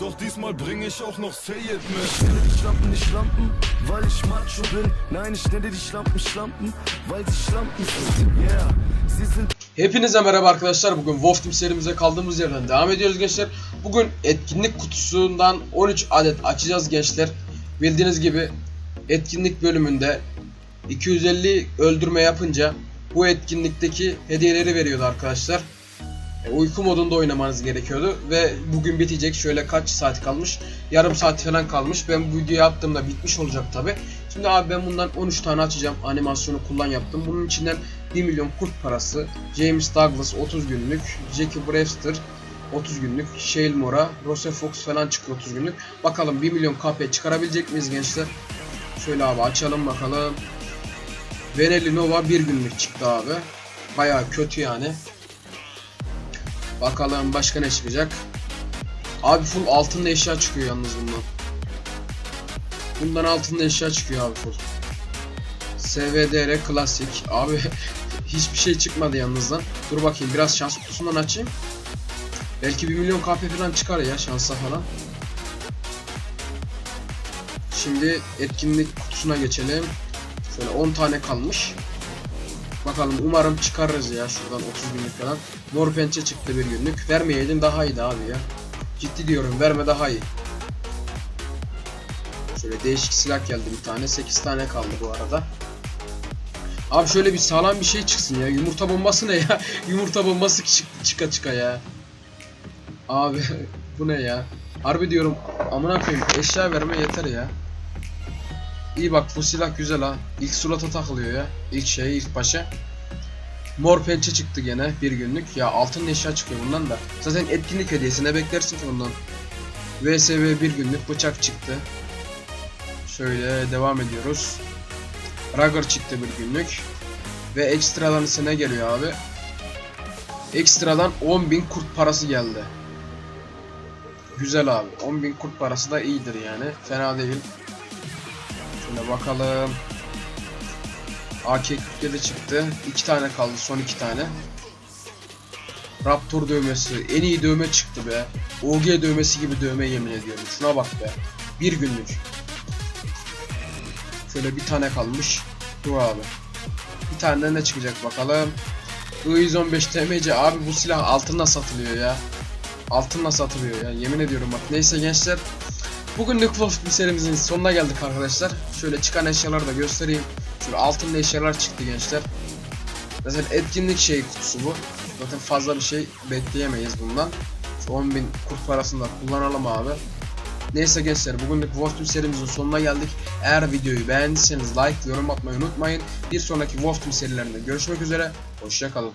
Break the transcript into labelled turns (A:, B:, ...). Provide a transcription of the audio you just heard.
A: Doch diesmal bringe ich auch noch Sayed mit.
B: Ich nenne die Schlampen nicht Schlampen, weil ich macho bin. Nein, ich nenne die Schlampen Schlampen, weil sie Schlampen sind. Yeah, sie sind
C: Hepinize merhaba arkadaşlar. Bugün Wolf Team serimize kaldığımız yerden devam ediyoruz gençler. Bugün etkinlik kutusundan 13 adet açacağız gençler. Bildiğiniz gibi etkinlik bölümünde 250 öldürme yapınca bu etkinlikteki hediyeleri veriyordu arkadaşlar. E, Uyku modunda oynamanız gerekiyordu ve bugün bitecek. Şöyle kaç saat kalmış? Yarım saat falan kalmış. Ben bu videoyu yaptığımda bitmiş olacak tabi. Şimdi abi ben bundan 13 tane açacağım. Animasyonu kullan yaptım. Bunun içinden 1 milyon kurt parası, James Douglas 30 günlük, Jackie Brewster 30 günlük, Shale Mora, Rose Fox falan çıktı 30 günlük. Bakalım 1 milyon KP çıkarabilecek miyiz gençler? Şöyle abi açalım bakalım. Veneli Nova 1 günlük çıktı abi. Baya kötü yani. Bakalım başka ne çıkacak. Abi full altınlı eşya çıkıyor yalnız bundan. Bundan altınlı eşya çıkıyor abi full. SVDR klasik. Abi hiçbir şey çıkmadı yalnızdan. Dur bakayım biraz şans kutusundan açayım. Belki 1 milyon KP falan çıkar ya şansa falan. Şimdi etkinlik kutusuna geçelim. Şöyle 10 tane kalmış. Bakalım umarım çıkarırız ya şuradan 30 günlük falan. Mor pençe çıktı bir günlük. Vermeyeydin daha iyiydi abi ya. Ciddi diyorum verme daha iyi. Şöyle değişik silah geldi bir tane. 8 tane kaldı bu arada. Abi şöyle bir sağlam bir şey çıksın ya. Yumurta bombası ne ya? Yumurta bombası çıktı çıka çıka ya. Abi bu ne ya? Harbi diyorum amına koyayım eşya verme yeter ya. İyi bak bu silah güzel ha. İlk surata takılıyor ya. İlk şey ilk başa. Mor pençe çıktı gene bir günlük. Ya altın eşya çıkıyor bundan da. Zaten etkinlik hediyesi ne beklersin ki bundan? VSV bir günlük bıçak çıktı. Şöyle devam ediyoruz. Ragger çıktı bir günlük. Ve ekstradan ise ne geliyor abi? Ekstradan 10.000 kurt parası geldi. Güzel abi. 10.000 kurt parası da iyidir yani. Fena değil. Şöyle bakalım. AK-47 çıktı. 2 tane kaldı. Son 2 tane. Raptor dövmesi. En iyi dövme çıktı be. OG dövmesi gibi dövme yemin ediyorum. Şuna bak be. Bir günlük. Şöyle bir tane kalmış. Dur abi. Bir tane ne çıkacak bakalım. I-115 TMC abi bu silah altınla satılıyor ya. Altınla satılıyor ya. Yemin ediyorum bak. Neyse gençler. Bugünlük Wolf serimizin sonuna geldik arkadaşlar. Şöyle çıkan eşyaları da göstereyim. Şöyle altınlı eşyalar çıktı gençler. Zaten etkinlik şey kutusu bu. Zaten fazla bir şey bekleyemeyiz bundan. Şu 10.000 kurt parasını da kullanalım abi. Neyse gençler bugünlük Wolf serimizin sonuna geldik. Eğer videoyu beğendiyseniz like, yorum atmayı unutmayın. Bir sonraki Wolf serilerinde görüşmek üzere. Hoşçakalın.